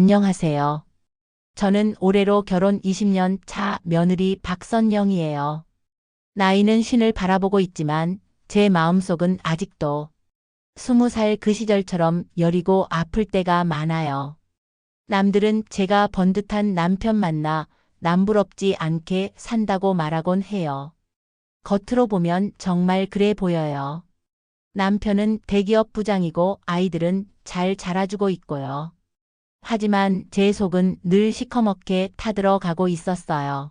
안녕하세요. 저는 올해로 결혼 20년 차 며느리 박선영이에요. 나이는 쉰을 바라보고 있지만 제 마음속은 아직도 스무 살그 시절처럼 여리고 아플 때가 많아요. 남들은 제가 번듯한 남편 만나 남부럽지 않게 산다고 말하곤 해요. 겉으로 보면 정말 그래 보여요. 남편은 대기업 부장이고 아이들은 잘 자라주고 있고요. 하지만 제 속은 늘 시커멓게 타들어 가고 있었어요.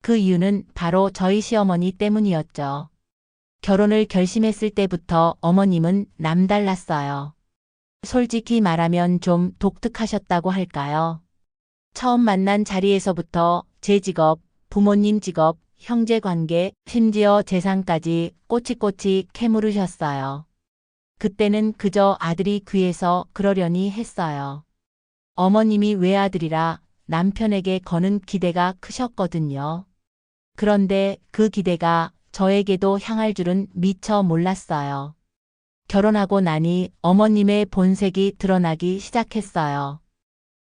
그 이유는 바로 저희 시어머니 때문이었죠. 결혼을 결심했을 때부터 어머님은 남달랐어요. 솔직히 말하면 좀 독특하셨다고 할까요? 처음 만난 자리에서부터 제 직업, 부모님 직업, 형제 관계, 심지어 재산까지 꼬치꼬치 캐물으셨어요. 그때는 그저 아들이 귀해서 그러려니 했어요. 어머님이 외아들이라 남편에게 거는 기대가 크셨거든요. 그런데 그 기대가 저에게도 향할 줄은 미처 몰랐어요. 결혼하고 나니 어머님의 본색이 드러나기 시작했어요.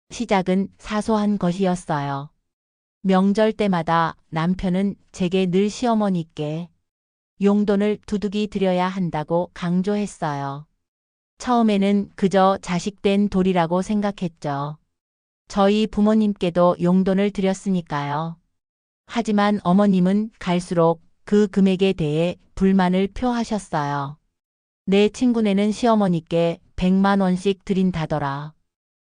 시작은 사소한 것이었어요. 명절 때마다 남편은 제게 늘 시어머니께 용돈을 두둑이 드려야 한다고 강조했어요. 처음에는 그저 자식된 도리라고 생각했죠. 저희 부모님께도 용돈을 드렸으니까요. 하지만 어머님은 갈수록 그 금액에 대해 불만을 표하셨어요. 내 친구네는 시어머니께 100만 원씩 드린다더라.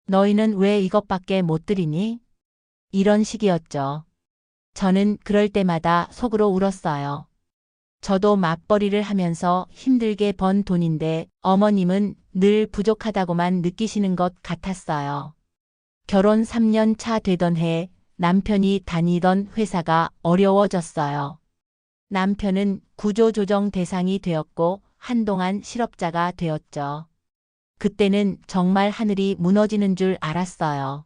너희는 왜 이것밖에 못 드리니? 이런 식이었죠. 저는 그럴 때마다 속으로 울었어요. 저도 맞벌이를 하면서 힘들게 번 돈인데 어머님은 늘 부족하다고만 느끼시는 것 같았어요. 결혼 3년 차 되던 해 남편이 다니던 회사가 어려워졌어요. 남편은 구조조정 대상이 되었고 한동안 실업자가 되었죠. 그때는 정말 하늘이 무너지는 줄 알았어요.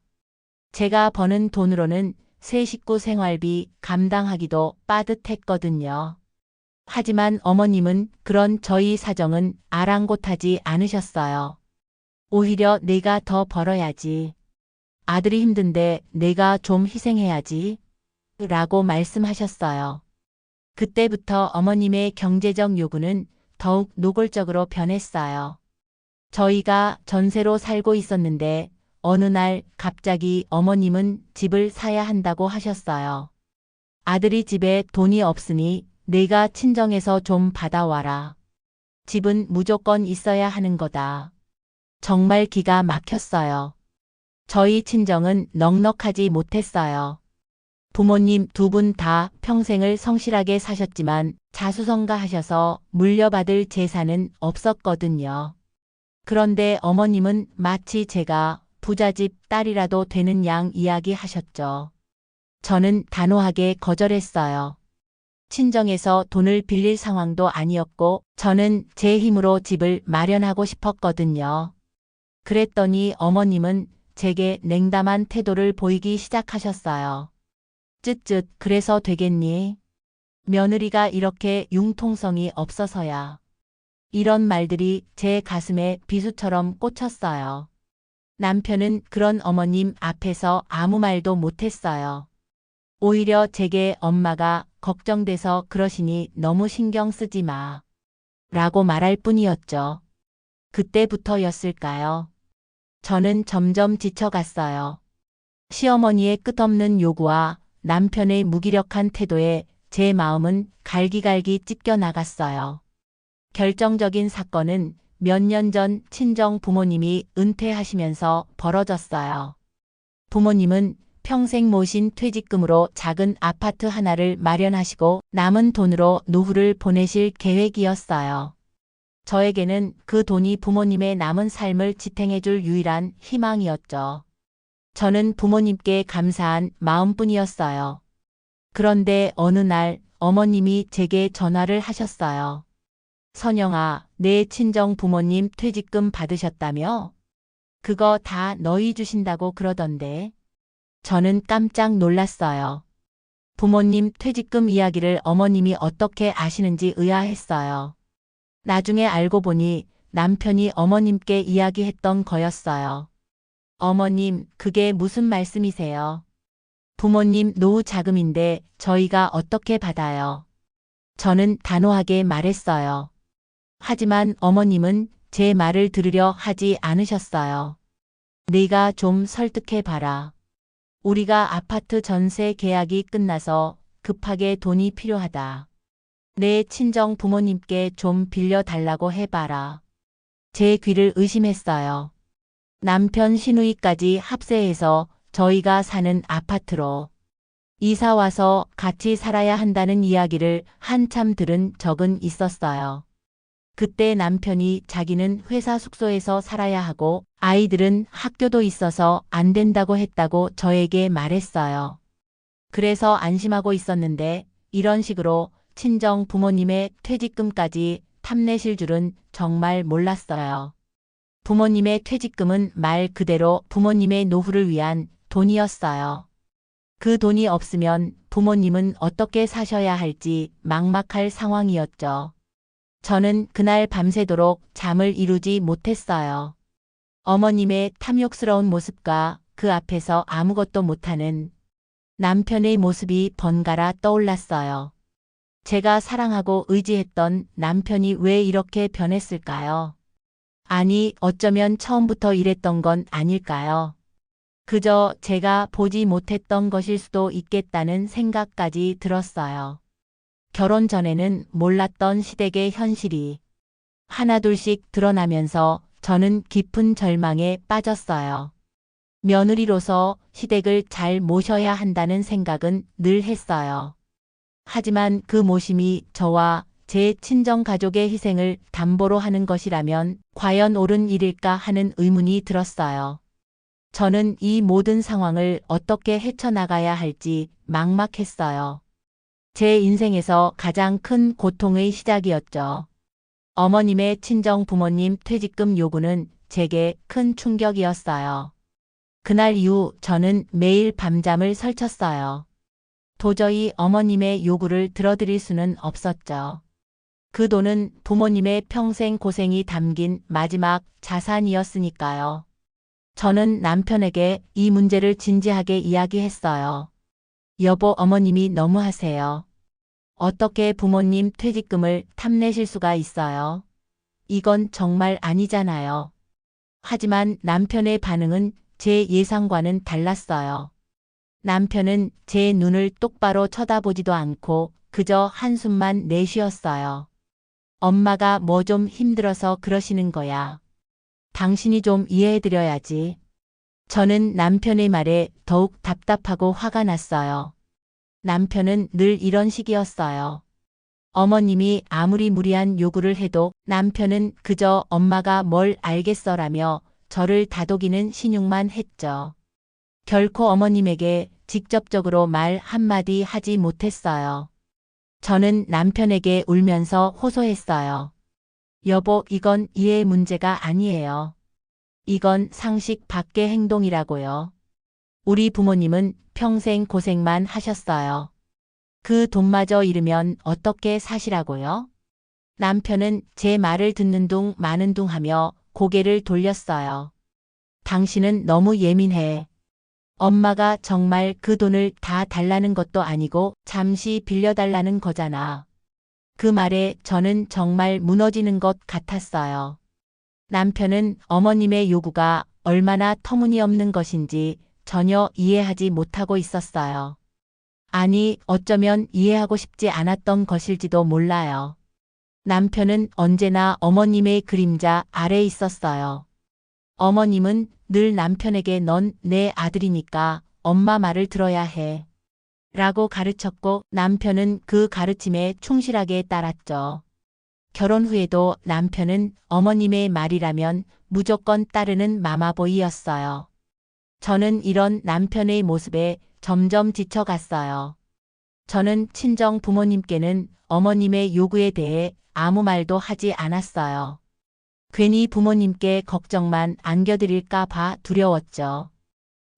제가 버는 돈으로는 세 식구 생활비 감당하기도 빠듯했거든요. 하지만 어머님은 그런 저희 사정은 아랑곳하지 않으셨어요. 오히려 내가 더 벌어야지. 아들이 힘든데 내가 좀 희생해야지. 라고 말씀하셨어요. 그때부터 어머님의 경제적 요구는 더욱 노골적으로 변했어요. 저희가 전세로 살고 있었는데 어느 날 갑자기 어머님은 집을 사야 한다고 하셨어요. 아들이 집에 돈이 없으니 내가 친정에서 좀 받아와라. 집은 무조건 있어야 하는 거다. 정말 기가 막혔어요. 저희 친정은 넉넉하지 못했어요. 부모님 두 분 다 평생을 성실하게 사셨지만 자수성가 하셔서 물려받을 재산은 없었거든요. 그런데 어머님은 마치 제가 부잣집 딸이라도 되는 양 이야기하셨죠. 저는 단호하게 거절했어요. 친정에서 돈을 빌릴 상황도 아니었고 저는 제 힘으로 집을 마련하고 싶었거든요. 그랬더니 어머님은 제게 냉담한 태도를 보이기 시작하셨어요. 쯧쯧 그래서 되겠니? 며느리가 이렇게 융통성이 없어서야. 이런 말들이 제 가슴에 비수처럼 꽂혔어요. 남편은 그런 어머님 앞에서 아무 말도 못했어요. 오히려 제게 엄마가 걱정돼서 그러시니 너무 신경 쓰지 마. 라고 말할 뿐이었죠. 그때부터였을까요? 저는 점점 지쳐갔어요. 시어머니의 끝없는 요구와 남편의 무기력한 태도에 제 마음은 갈기갈기 찢겨 나갔어요. 결정적인 사건은 몇 년 전 친정 부모님이 은퇴하시면서 벌어졌어요. 부모님은 평생 모신 퇴직금으로 작은 아파트 하나를 마련하시고 남은 돈으로 노후를 보내실 계획이었어요. 저에게는 그 돈이 부모님의 남은 삶을 지탱해줄 유일한 희망이었죠. 저는 부모님께 감사한 마음뿐이었어요. 그런데 어느 날 어머님이 제게 전화를 하셨어요. 선영아, 내 친정 부모님 퇴직금 받으셨다며? 그거 다 너희 주신다고 그러던데. 저는 깜짝 놀랐어요. 부모님 퇴직금 이야기를 어머님이 어떻게 아시는지 의아했어요. 나중에 알고 보니 남편이 어머님께 이야기했던 거였어요. 어머님, 그게 무슨 말씀이세요? 부모님 노후 자금인데 저희가 어떻게 받아요? 저는 단호하게 말했어요. 하지만 어머님은 제 말을 들으려 하지 않으셨어요. 네가 좀 설득해 봐라. 우리가 아파트 전세 계약이 끝나서 급하게 돈이 필요하다. 내 친정 부모님께 좀 빌려달라고 해봐라. 제 귀를 의심했어요. 남편 시누이까지 합세해서 저희가 사는 아파트로 이사 와서 같이 살아야 한다는 이야기를 한참 들은 적은 있었어요. 그때 남편이 자기는 회사 숙소에서 살아야 하고 아이들은 학교도 있어서 안 된다고 했다고 저에게 말했어요. 그래서 안심하고 있었는데 이런 식으로 친정 부모님의 퇴직금까지 탐내실 줄은 정말 몰랐어요. 부모님의 퇴직금은 말 그대로 부모님의 노후를 위한 돈이었어요. 그 돈이 없으면 부모님은 어떻게 사셔야 할지 막막할 상황이었죠. 저는 그날 밤새도록 잠을 이루지 못했어요. 어머님의 탐욕스러운 모습과 그 앞에서 아무것도 못하는 남편의 모습이 번갈아 떠올랐어요. 제가 사랑하고 의지했던 남편이 왜 이렇게 변했을까요? 아니, 어쩌면 처음부터 이랬던 건 아닐까요? 그저 제가 보지 못했던 것일 수도 있겠다는 생각까지 들었어요. 결혼 전에는 몰랐던 시댁의 현실이 하나둘씩 드러나면서 저는 깊은 절망에 빠졌어요. 며느리로서 시댁을 잘 모셔야 한다는 생각은 늘 했어요. 하지만 그 모심이 저와 제 친정 가족의 희생을 담보로 하는 것이라면 과연 옳은 일일까 하는 의문이 들었어요. 저는 이 모든 상황을 어떻게 헤쳐나가야 할지 막막했어요. 제 인생에서 가장 큰 고통의 시작이었죠. 어머님의 친정 부모님 퇴직금 요구는 제게 큰 충격이었어요. 그날 이후 저는 매일 밤잠을 설쳤어요. 도저히 어머님의 요구를 들어드릴 수는 없었죠. 그 돈은 부모님의 평생 고생이 담긴 마지막 자산이었으니까요. 저는 남편에게 이 문제를 진지하게 이야기했어요. 여보, 어머님이 너무 하세요. 어떻게 부모님 퇴직금을 탐내실 수가 있어요? 이건 정말 아니잖아요. 하지만 남편의 반응은 제 예상과는 달랐어요. 남편은 제 눈을 똑바로 쳐다보지도 않고 그저 한숨만 내쉬었어요. 엄마가 뭐 좀 힘들어서 그러시는 거야. 당신이 좀 이해해드려야지. 저는 남편의 말에 더욱 답답하고 화가 났어요. 남편은 늘 이런 식이었어요. 어머님이 아무리 무리한 요구를 해도 남편은 그저 엄마가 뭘 알겠어라며 저를 다독이는 신용만 했죠. 결코 어머님에게 직접적으로 말 한마디 하지 못했어요. 저는 남편에게 울면서 호소했어요. 여보, 이건 이해의 문제가 아니에요. 이건 상식 밖의 행동이라고요. 우리 부모님은 평생 고생만 하셨어요. 그 돈마저 잃으면 어떻게 사시라고요? 남편은 제 말을 듣는 둥 마는 둥 하며 고개를 돌렸어요. 당신은 너무 예민해. 엄마가 정말 그 돈을 다 달라는 것도 아니고 잠시 빌려달라는 거잖아. 그 말에 저는 정말 무너지는 것 같았어요. 남편은 어머님의 요구가 얼마나 터무니없는 것인지 전혀 이해하지 못하고 있었어요. 아니, 어쩌면 이해하고 싶지 않았던 것일지도 몰라요. 남편은 언제나 어머님의 그림자 아래 있었어요. 어머님은 늘 남편에게 넌 내 아들이니까 엄마 말을 들어야 해. 라고 가르쳤고 남편은 그 가르침에 충실하게 따랐죠. 결혼 후에도 남편은 어머님의 말이라면 무조건 따르는 마마보이였어요. 저는 이런 남편의 모습에 점점 지쳐갔어요. 저는 친정 부모님께는 어머님의 요구에 대해 아무 말도 하지 않았어요. 괜히 부모님께 걱정만 안겨드릴까 봐 두려웠죠.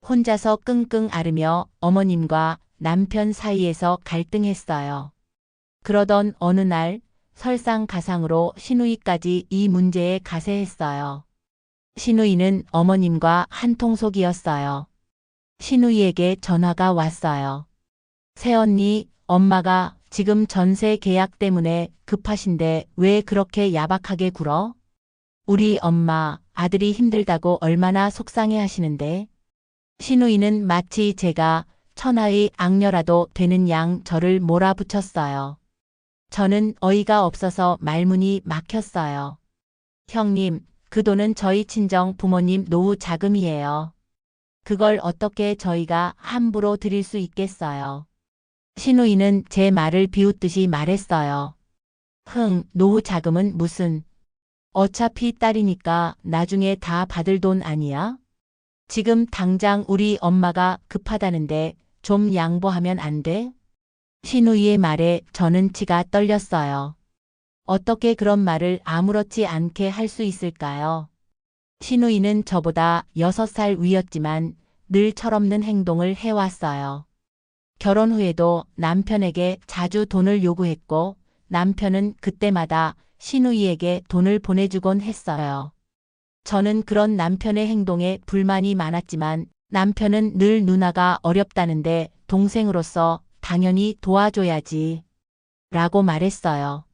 혼자서 끙끙 앓으며 어머님과 남편 사이에서 갈등했어요. 그러던 어느 날 설상가상으로 시누이까지 이 문제에 가세했어요. 신우이는 어머님과 한통속이었어요. 신우이에게 전화가 왔어요. 새언니, 엄마가 지금 전세 계약 때문에 급하신데 왜 그렇게 야박하게 굴어? 우리 엄마, 아들이 힘들다고 얼마나 속상해 하시는데? 신우이는 마치 제가 천하의 악녀라도 되는 양 저를 몰아붙였어요. 저는 어이가 없어서 말문이 막혔어요. 형님, 그 돈은 저희 친정 부모님 노후 자금이에요. 그걸 어떻게 저희가 함부로 드릴 수 있겠어요. 신우이는 제 말을 비웃듯이 말했어요. 흥, 노후 자금은 무슨. 어차피 딸이니까 나중에 다 받을 돈 아니야? 지금 당장 우리 엄마가 급하다는데 좀 양보하면 안 돼? 신우이의 말에 저는 치가 떨렸어요. 어떻게 그런 말을 아무렇지 않게 할 수 있을까요? 신우이는 저보다 6살 위였지만 늘 철없는 행동을 해왔어요. 결혼 후에도 남편에게 자주 돈을 요구했고 남편은 그때마다 신우이에게 돈을 보내주곤 했어요. 저는 그런 남편의 행동에 불만이 많았지만 남편은 늘 누나가 어렵다는데 동생으로서 당연히 도와줘야지. 라고 말했어요.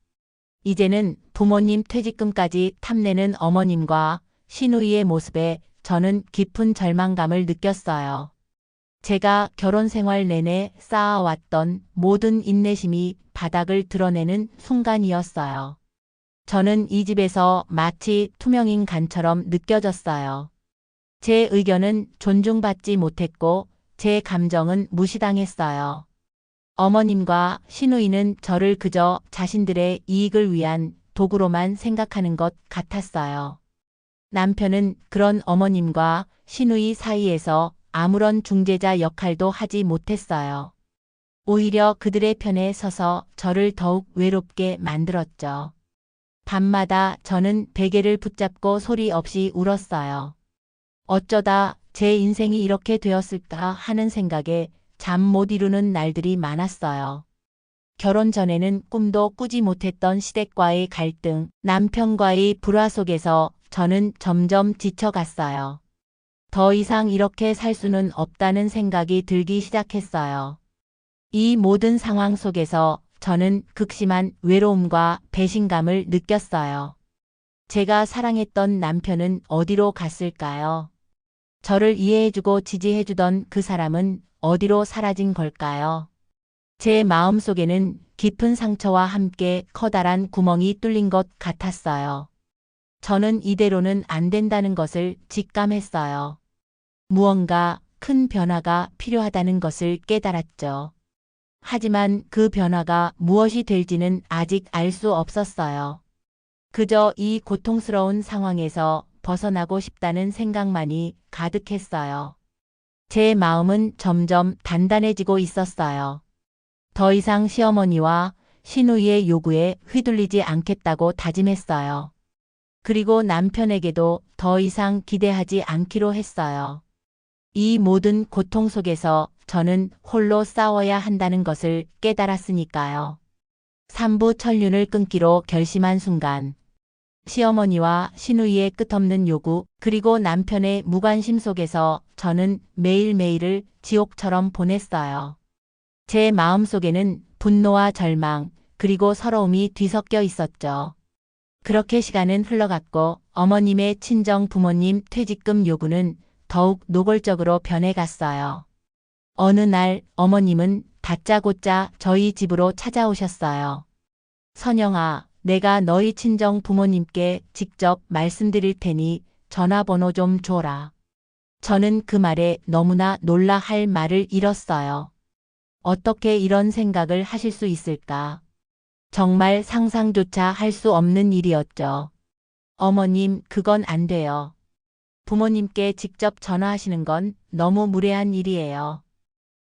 이제는 부모님 퇴직금까지 탐내는 어머님과 신우이의 모습에 저는 깊은 절망감을 느꼈어요. 제가 결혼 생활 내내 쌓아왔던 모든 인내심이 바닥을 드러내는 순간이었어요. 저는 이 집에서 마치 투명인 간처럼 느껴졌어요. 제 의견은 존중받지 못했고 제 감정은 무시당했어요. 어머님과 신우이는 저를 그저 자신들의 이익을 위한 도구로만 생각하는 것 같았어요. 남편은 그런 어머님과 신우이 사이에서 아무런 중재자 역할도 하지 못했어요. 오히려 그들의 편에 서서 저를 더욱 외롭게 만들었죠. 밤마다 저는 베개를 붙잡고 소리 없이 울었어요. 어쩌다 제 인생이 이렇게 되었을까 하는 생각에 잠 못 이루는 날들이 많았어요. 결혼 전에는 꿈도 꾸지 못했던 시댁과의 갈등, 남편과의 불화 속에서 저는 점점 지쳐갔어요. 더 이상 이렇게 살 수는 없다는 생각이 들기 시작했어요. 이 모든 상황 속에서 저는 극심한 외로움과 배신감을 느꼈어요. 제가 사랑했던 남편은 어디로 갔을까요? 저를 이해해주고 지지해주던 그 사람은 어디로 사라진 걸까요? 제 마음 속에는 깊은 상처와 함께 커다란 구멍이 뚫린 것 같았어요. 저는 이대로는 안 된다는 것을 직감했어요. 무언가 큰 변화가 필요하다는 것을 깨달았죠. 하지만 그 변화가 무엇이 될지는 아직 알 수 없었어요. 그저 이 고통스러운 상황에서 벗어나고 싶다는 생각만이 가득했어요. 제 마음은 점점 단단해지고 있었어요. 더 이상 시어머니와 신우이의 요구에 휘둘리지 않겠다고 다짐했어요. 그리고 남편에게도 더 이상 기대하지 않기로 했어요. 이 모든 고통 속에서 저는 홀로 싸워야 한다는 것을 깨달았으니까요. 삼부 천륜을 끊기로 결심한 순간, 시어머니와 신우이의 끝없는 요구, 그리고 남편의 무관심 속에서 저는 매일매일을 지옥처럼 보냈어요. 제 마음 속에는 분노와 절망, 그리고 서러움이 뒤섞여 있었죠. 그렇게 시간은 흘러갔고 어머님의 친정 부모님 퇴직금 요구는 더욱 노골적으로 변해갔어요. 어느 날 어머님은 다짜고짜 저희 집으로 찾아오셨어요. 선영아, 내가 너희 친정 부모님께 직접 말씀드릴 테니 전화번호 좀 줘라. 저는 그 말에 너무나 놀라 할 말을 잃었어요. 어떻게 이런 생각을 하실 수 있을까? 정말 상상조차 할 수 없는 일이었죠. 어머님, 그건 안 돼요. 부모님께 직접 전화하시는 건 너무 무례한 일이에요.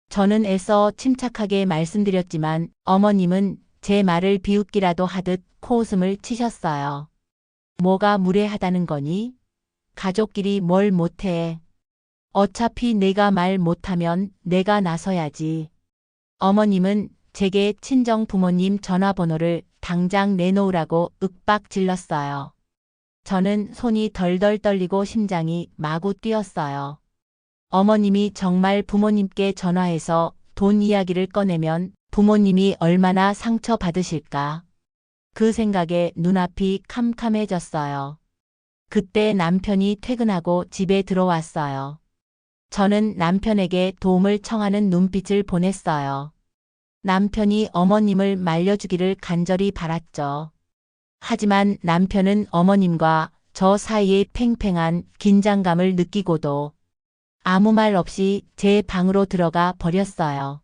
저는 애써 침착하게 말씀드렸지만 어머님은 제 말을 비웃기라도 하듯 코웃음을 치셨어요. 뭐가 무례하다는 거니? 가족끼리 뭘 못해. 어차피 내가 말 못하면 내가 나서야지. 어머님은 제게 친정 부모님 전화번호를 당장 내놓으라고 윽박 질렀어요. 저는 손이 덜덜 떨리고 심장이 마구 뛰었어요. 어머님이 정말 부모님께 전화해서 돈 이야기를 꺼내면 부모님이 얼마나 상처받으실까. 그 생각에 눈앞이 캄캄해졌어요. 그때 남편이 퇴근하고 집에 들어왔어요. 저는 남편에게 도움을 청하는 눈빛을 보냈어요. 남편이 어머님을 말려주기를 간절히 바랐죠. 하지만 남편은 어머님과 저 사이의 팽팽한 긴장감을 느끼고도 아무 말 없이 제 방으로 들어가 버렸어요.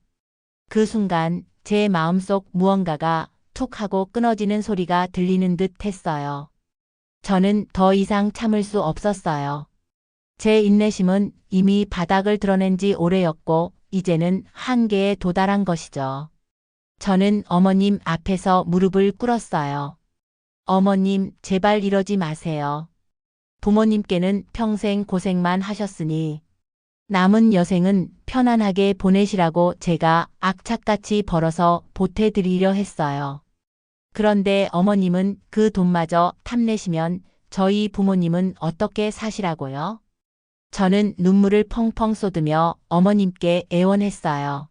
그 순간 제 마음속 무언가가 툭 하고 끊어지는 소리가 들리는 듯 했어요. 저는 더 이상 참을 수 없었어요. 제 인내심은 이미 바닥을 드러낸 지 오래였고, 이제는 한계에 도달한 것이죠. 저는 어머님 앞에서 무릎을 꿇었어요. 어머님, 제발 이러지 마세요. 부모님께는 평생 고생만 하셨으니, 남은 여생은 편안하게 보내시라고 제가 악착같이 벌어서 보태드리려 했어요. 그런데 어머님은 그 돈마저 탐내시면 저희 부모님은 어떻게 사시라고요? 저는 눈물을 펑펑 쏟으며 어머님께 애원했어요.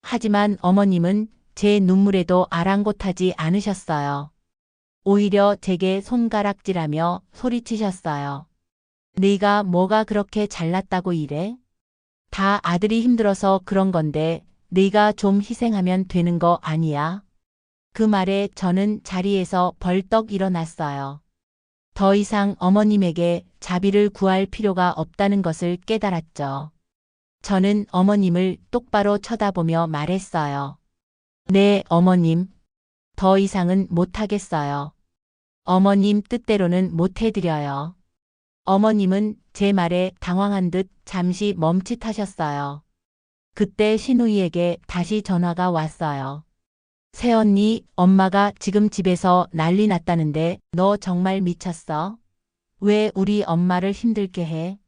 하지만 어머님은 제 눈물에도 아랑곳하지 않으셨어요. 오히려 제게 손가락질하며 소리치셨어요. 네가 뭐가 그렇게 잘났다고 이래? 다 아들이 힘들어서 그런 건데 네가 좀 희생하면 되는 거 아니야? 그 말에 저는 자리에서 벌떡 일어났어요. 더 이상 어머님에게 자비를 구할 필요가 없다는 것을 깨달았죠. 저는 어머님을 똑바로 쳐다보며 말했어요. 네, 어머님. 더 이상은 못하겠어요. 어머님 뜻대로는 못해드려요. 어머님은 제 말에 당황한 듯 잠시 멈칫하셨어요. 그때 신우이에게 다시 전화가 왔어요. 새언니, 엄마가 지금 집에서 난리 났다는데 너 정말 미쳤어? 왜 우리 엄마를 힘들게 해?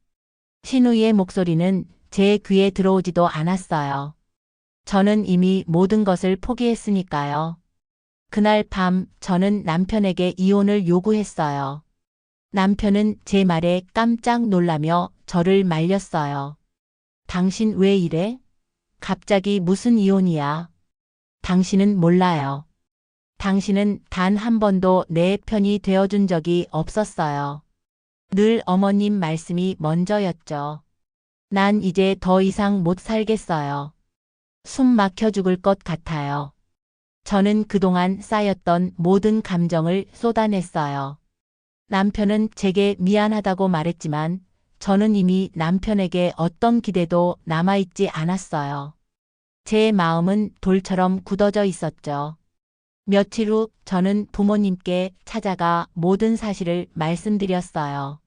신우이의 목소리는 제 귀에 들어오지도 않았어요. 저는 이미 모든 것을 포기했으니까요. 그날 밤 저는 남편에게 이혼을 요구했어요. 남편은 제 말에 깜짝 놀라며 저를 말렸어요. 당신 왜 이래? 갑자기 무슨 이혼이야? 당신은 몰라요. 당신은 단 한 번도 내 편이 되어준 적이 없었어요. 늘 어머님 말씀이 먼저였죠. 난 이제 더 이상 못 살겠어요. 숨 막혀 죽을 것 같아요. 저는 그동안 쌓였던 모든 감정을 쏟아냈어요. 남편은 제게 미안하다고 말했지만 저는 이미 남편에게 어떤 기대도 남아있지 않았어요. 제 마음은 돌처럼 굳어져 있었죠. 며칠 후 저는 부모님께 찾아가 모든 사실을 말씀드렸어요.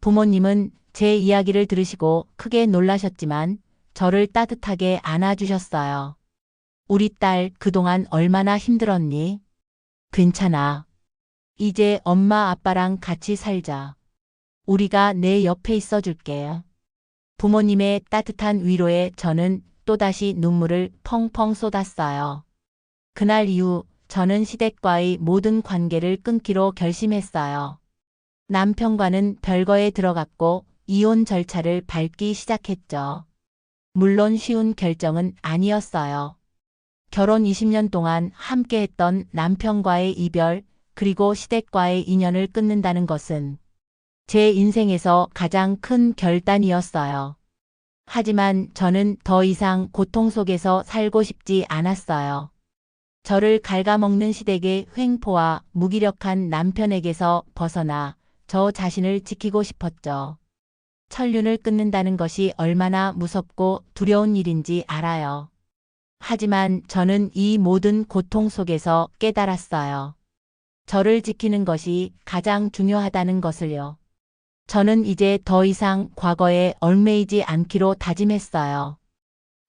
부모님은 제 이야기를 들으시고 크게 놀라셨지만 저를 따뜻하게 안아주셨어요. 우리 딸 그동안 얼마나 힘들었니? 괜찮아. 이제 엄마 아빠랑 같이 살자. 우리가 내 옆에 있어 줄게. 부모님의 따뜻한 위로에 저는 또다시 눈물을 펑펑 쏟았어요. 그날 이후 저는 시댁과의 모든 관계를 끊기로 결심했어요. 남편과는 별거에 들어갔고 이혼 절차를 밟기 시작했죠. 물론 쉬운 결정은 아니었어요. 결혼 20년 동안 함께했던 남편과의 이별, 그리고 시댁과의 인연을 끊는다는 것은 제 인생에서 가장 큰 결단이었어요. 하지만 저는 더 이상 고통 속에서 살고 싶지 않았어요. 저를 갉아먹는 시댁의 횡포와 무기력한 남편에게서 벗어나 저 자신을 지키고 싶었죠. 천륜을 끊는다는 것이 얼마나 무섭고 두려운 일인지 알아요. 하지만 저는 이 모든 고통 속에서 깨달았어요. 저를 지키는 것이 가장 중요하다는 것을요. 저는 이제 더 이상 과거에 얽매이지 않기로 다짐했어요.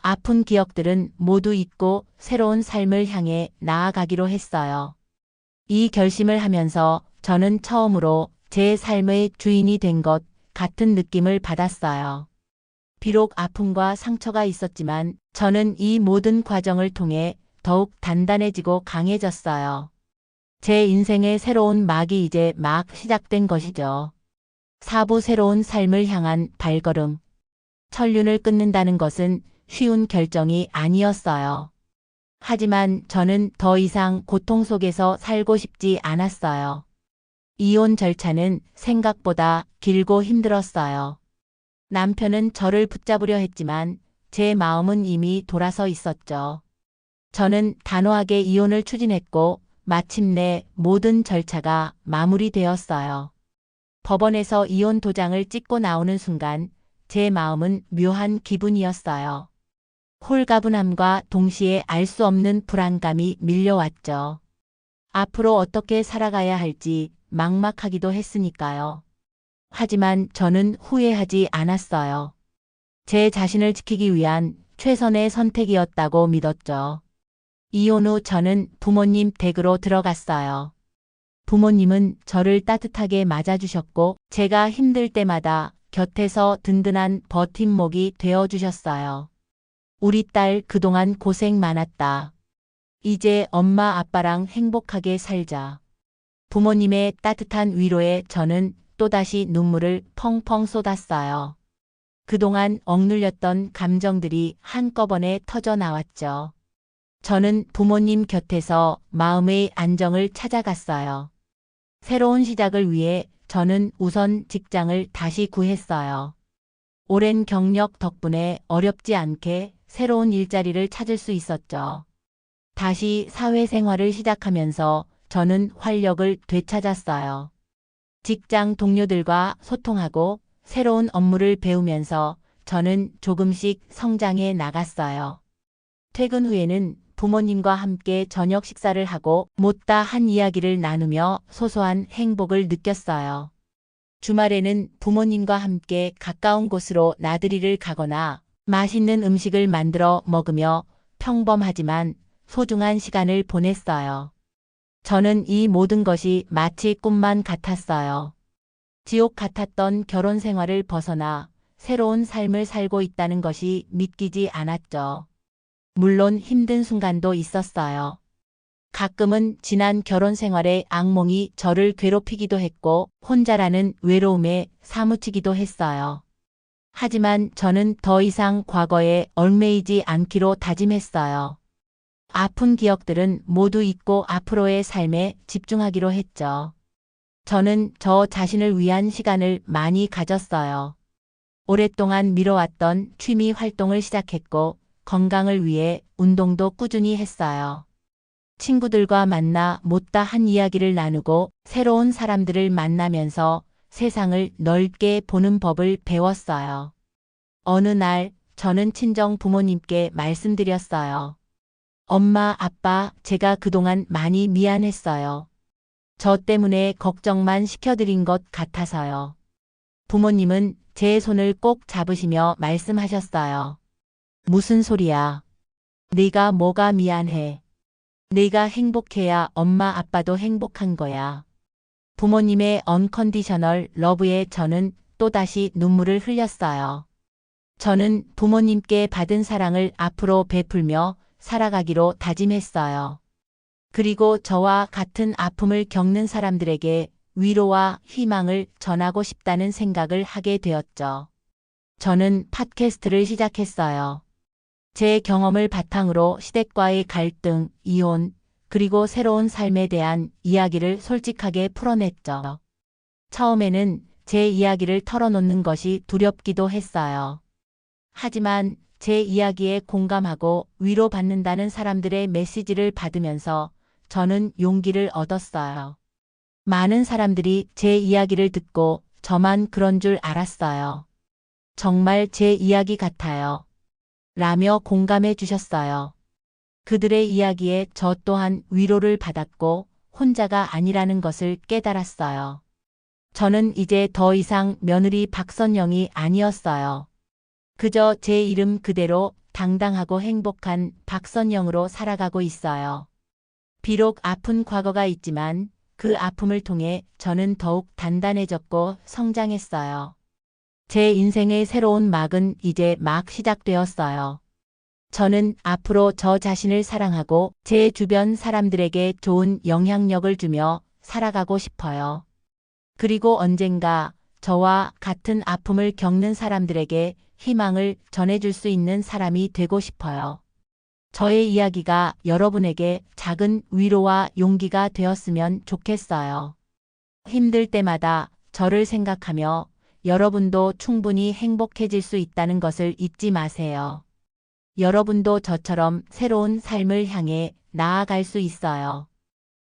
아픈 기억들은 모두 잊고 새로운 삶을 향해 나아가기로 했어요. 이 결심을 하면서 저는 처음으로 제 삶의 주인이 된 것 같은 느낌을 받았어요. 비록 아픔과 상처가 있었지만 저는 이 모든 과정을 통해 더욱 단단해지고 강해졌어요. 제 인생의 새로운 막이 이제 막 시작된 것이죠. 사부 새로운 삶을 향한 발걸음. 천륜을 끊는다는 것은 쉬운 결정이 아니었어요. 하지만 저는 더 이상 고통 속에서 살고 싶지 않았어요. 이혼 절차는 생각보다 길고 힘들었어요. 남편은 저를 붙잡으려 했지만 제 마음은 이미 돌아서 있었죠. 저는 단호하게 이혼을 추진했고 마침내 모든 절차가 마무리되었어요. 법원에서 이혼 도장을 찍고 나오는 순간 제 마음은 묘한 기분이었어요. 홀가분함과 동시에 알 수 없는 불안감이 밀려왔죠. 앞으로 어떻게 살아가야 할지 막막하기도 했으니까요. 하지만 저는 후회하지 않았어요. 제 자신을 지키기 위한 최선의 선택이었다고 믿었죠. 이혼 후 저는 부모님 댁으로 들어갔어요. 부모님은 저를 따뜻하게 맞아주셨고 제가 힘들 때마다 곁에서 든든한 버팀목이 되어주셨어요. 우리 딸 그동안 고생 많았다. 이제 엄마 아빠랑 행복하게 살자. 부모님의 따뜻한 위로에 저는 또다시 눈물을 펑펑 쏟았어요. 그동안 억눌렸던 감정들이 한꺼번에 터져 나왔죠. 저는 부모님 곁에서 마음의 안정을 찾아갔어요. 새로운 시작을 위해 저는 우선 직장을 다시 구했어요. 오랜 경력 덕분에 어렵지 않게 새로운 일자리를 찾을 수 있었죠. 다시 사회생활을 시작하면서 저는 활력을 되찾았어요. 직장 동료들과 소통하고 새로운 업무를 배우면서 저는 조금씩 성장해 나갔어요. 퇴근 후에는 부모님과 함께 저녁 식사를 하고 못다 한 이야기를 나누며 소소한 행복을 느꼈어요. 주말에는 부모님과 함께 가까운 곳으로 나들이를 가거나 맛있는 음식을 만들어 먹으며 평범하지만 소중한 시간을 보냈어요. 저는 이 모든 것이 마치 꿈만 같았어요. 지옥 같았던 결혼 생활을 벗어나 새로운 삶을 살고 있다는 것이 믿기지 않았죠. 물론 힘든 순간도 있었어요. 가끔은 지난 결혼 생활의 악몽이 저를 괴롭히기도 했고 혼자라는 외로움에 사무치기도 했어요. 하지만 저는 더 이상 과거에 얽매이지 않기로 다짐했어요. 아픈 기억들은 모두 잊고 앞으로의 삶에 집중하기로 했죠. 저는 저 자신을 위한 시간을 많이 가졌어요. 오랫동안 미뤄왔던 취미 활동을 시작했고 건강을 위해 운동도 꾸준히 했어요. 친구들과 만나 못다 한 이야기를 나누고 새로운 사람들을 만나면서 세상을 넓게 보는 법을 배웠어요. 어느 날 저는 친정 부모님께 말씀드렸어요. 엄마, 아빠, 제가 그동안 많이 미안했어요. 저 때문에 걱정만 시켜드린 것 같아서요. 부모님은 제 손을 꼭 잡으시며 말씀하셨어요. 무슨 소리야. 네가 뭐가 미안해. 네가 행복해야 엄마 아빠도 행복한 거야. 부모님의 언컨디셔널 러브에 저는 또다시 눈물을 흘렸어요. 저는 부모님께 받은 사랑을 앞으로 베풀며 살아가기로 다짐했어요. 그리고 저와 같은 아픔을 겪는 사람들에게 위로와 희망을 전하고 싶다는 생각을 하게 되었죠. 저는 팟캐스트를 시작했어요. 제 경험을 바탕으로 시댁과의 갈등, 이혼, 그리고 새로운 삶에 대한 이야기를 솔직하게 풀어냈죠. 처음에는 제 이야기를 털어놓는 것이 두렵기도 했어요. 하지만 제 이야기에 공감하고 위로받는다는 사람들의 메시지를 받으면서 저는 용기를 얻었어요. 많은 사람들이 제 이야기를 듣고 저만 그런 줄 알았어요. 정말 제 이야기 같아요. 라며 공감해 주셨어요. 그들의 이야기에 저 또한 위로를 받았고 혼자가 아니라는 것을 깨달았어요. 저는 이제 더 이상 며느리 박선영이 아니었어요. 그저 제 이름 그대로 당당하고 행복한 박선영으로 살아가고 있어요. 비록 아픈 과거가 있지만 그 아픔을 통해 저는 더욱 단단해졌고 성장했어요. 제 인생의 새로운 막은 이제 막 시작되었어요. 저는 앞으로 저 자신을 사랑하고 제 주변 사람들에게 좋은 영향력을 주며 살아가고 싶어요. 그리고 언젠가 저와 같은 아픔을 겪는 사람들에게 희망을 전해줄 수 있는 사람이 되고 싶어요. 저의 이야기가 여러분에게 작은 위로와 용기가 되었으면 좋겠어요. 힘들 때마다 저를 생각하며 여러분도 충분히 행복해질 수 있다는 것을 잊지 마세요. 여러분도 저처럼 새로운 삶을 향해 나아갈 수 있어요.